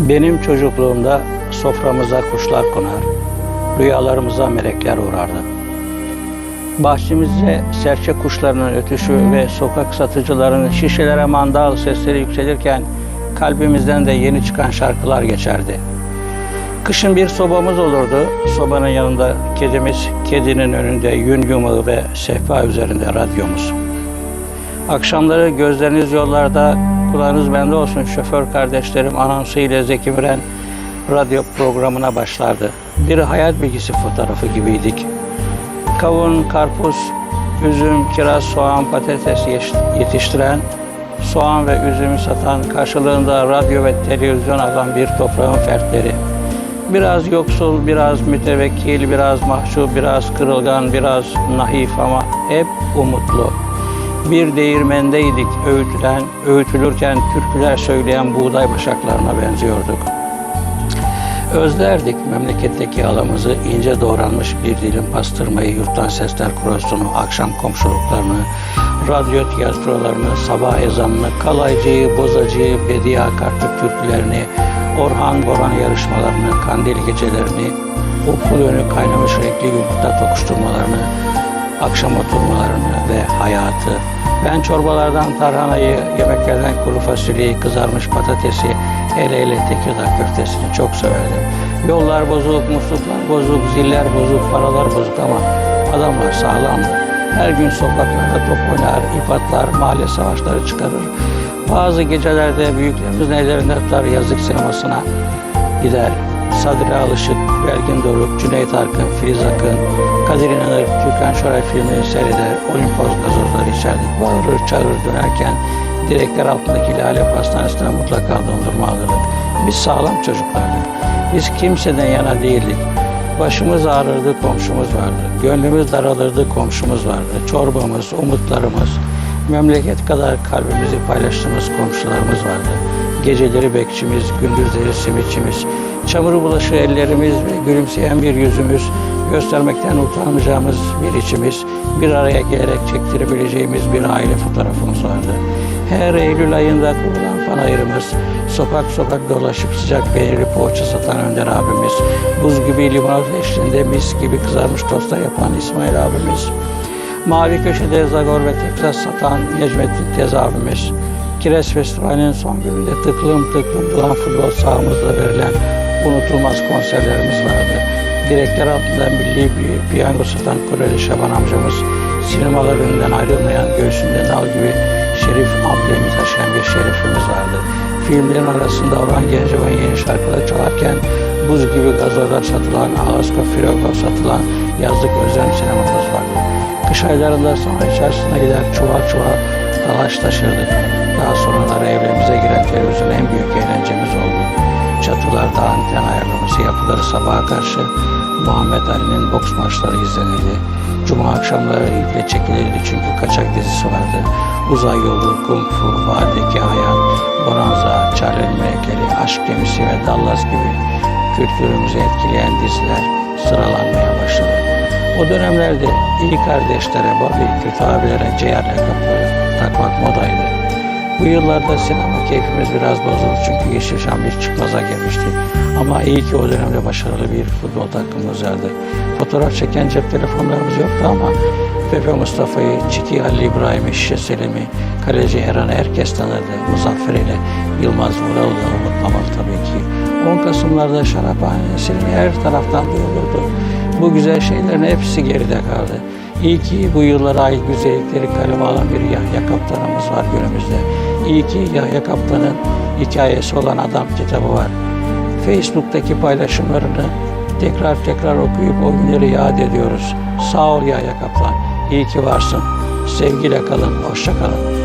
Benim çocukluğumda soframıza kuşlar konar, rüyalarımıza melekler uğrardı. Bahçemizde serçe kuşlarının ötüşü ve sokak satıcılarının şişelere mandal sesleri yükselirken kalbimizden de yeni çıkan şarkılar geçerdi. Kışın bir sobamız olurdu. Sobanın yanında kedimiz, kedinin önünde yün yumağı ve sehpa üzerinde radyomuz. Akşamları gözleriniz yollarda, kulağınız bende olsun şoför kardeşlerim anonsu ile Zeki Müren radyo programına başlardı. Bir hayat bilgisi fotoğrafı gibiydik. Kavun, karpuz, üzüm, kiraz, soğan, patates yetiştiren, soğan ve üzümü satan, karşılığında radyo ve televizyon alan bir toprağın fertleri. Biraz yoksul, biraz mütevekkil, biraz mahcup, biraz kırılgan, biraz naif ama hep umutlu. Bir değirmendeydik öğütülen, öğütülürken türküler söyleyen buğday başaklarına benziyorduk. Özlerdik memleketteki alamızı, ince doğranmış bir dilim pastırmayı, yurttan sesler kurosunu, akşam komşuluklarını, radyo tiyatrolarını, sabah ezanını, kalaycıyı, bozacıyı, bediye akartlık türkülerini, Orhan Boran yarışmalarını, kandil gecelerini, upul önü kaynamış renkli yumurta tokuşturmalarını, akşam oturmalarını ve hayatı. Ben çorbalardan tarhanayı, yemeklerden kuru fasulyeyi, kızarmış patatesi, hele hele Tekirdağ köftesini çok severdim. Yollar bozuk, musluklar bozuk, ziller bozuk, paralar bozuk ama adamlar sağlamdı. Her gün sokaklarda top oynar, ip atlar, mahalle savaşları çıkarır. Bazı gecelerde büyüklerimizin ellerinde tutar yazlık sinemasına gider. Sadri Alışık, Belgin Doruk, Cüneyt Arkın, Filiz Akın, Kadir İnanır, Türkan Şoray filmini seyreder, Olimpos gazozları içerdik, bağırır, çağırır dönerken direkler altındaki Lale Pastanesi'ne mutlaka dondurma alırdık. Biz sağlam çocuklardık. Biz kimseden yana değildik. Başımız ağrırdı, komşumuz vardı. Gönlümüz daralırdı, komşumuz vardı. Çorbamız, umutlarımız, memleket kadar kalbimizi paylaştığımız komşularımız vardı. Geceleri bekçimiz, gündüzleri simitçimiz, çamuru bulaşığı ellerimiz gülümseyen bir yüzümüz, göstermekten utanmayacağımız bir içimiz, bir araya gelerek çektirebileceğimiz bir aile fotoğrafımız vardı. Her Eylül ayında kurulan panayırımız, sokak sokak dolaşıp sıcak peynirli poğaça satan Önder abimiz, buz gibi limonat eşliğinde mis gibi kızarmış tostlar yapan İsmail abimiz, Mavi Köşe'de Zagor ve Texas satan Necmettin Tez abimiz, Kireç Festivali'nin son gününde tıklım tıklım dolan futbol sahamızda verilen unutulmaz konserlerimiz vardı. Direkler altında milli bir piyango satan Koreli Şaban amcamız, sinemalar önünden ayrılmayan göğsünde nal gibi şerif amblemi taşıyan bir şerifimiz vardı. Filmlerin arasında Orhan Gencebay'ın yeni şarkıları çalarken buz gibi gazozlar satılan, Alaska Firogo satılan yazlık özel sinemamız vardı. Kış aylarında sonra içerisine gider çuval çuval dalaş taşırdık. Daha sonraları evlerimize giren televizyon en büyük eğlencemiz oldu. Çatılarda anten ayarlaması yapılır sabaha karşı Muhammed Ali'nin boks maçları izlenirdi. Cuma akşamları iple çekilirdi çünkü kaçak dizisi vardı. Uzay yolu, kung fu, Vadeki Hayan, Bonanza, Charlie Heykeli, Aşk Gemisi ve Dallas gibi kültürümüzü etkileyen diziler sıralanmaya başladı. O dönemlerde iyi kardeşlere, Bobby, kötü abilere ciğer lakapları takmak modaydı. Bu yıllarda sinema keyfimiz biraz bozuldu çünkü Yeşilçam bir çıkmaza girmişti. Ama iyi ki o dönemde başarılı bir futbol takımımız vardı. Fotoğraf çeken cep telefonlarımız yoktu ama Pepe Mustafa'yı, Çiki Ali İbrahim'i, Şişe Selim'i, Kaleci Erhan'ı herkes tanırdı. Muzaffer ile Yılmaz Vural'ı da unutmamalı tabii ki. 10 Kasımlarda şaraphane Selim'i her taraftan duyulurdu. Bu güzel şeylerin hepsi geride kaldı. İyi ki bu yıllara ait güzellikleri kaleme alan bir Yahya Kaptanımız var günümüzde. İyi ki Yahya Kaptan'ın hikayesi olan Adam kitabı var. Facebook'taki paylaşımlarını tekrar tekrar okuyup o günleri yad ediyoruz. Sağ ol Yahya Kaplan. İyi ki varsın. Sevgiyle kalın. Hoşça kalın.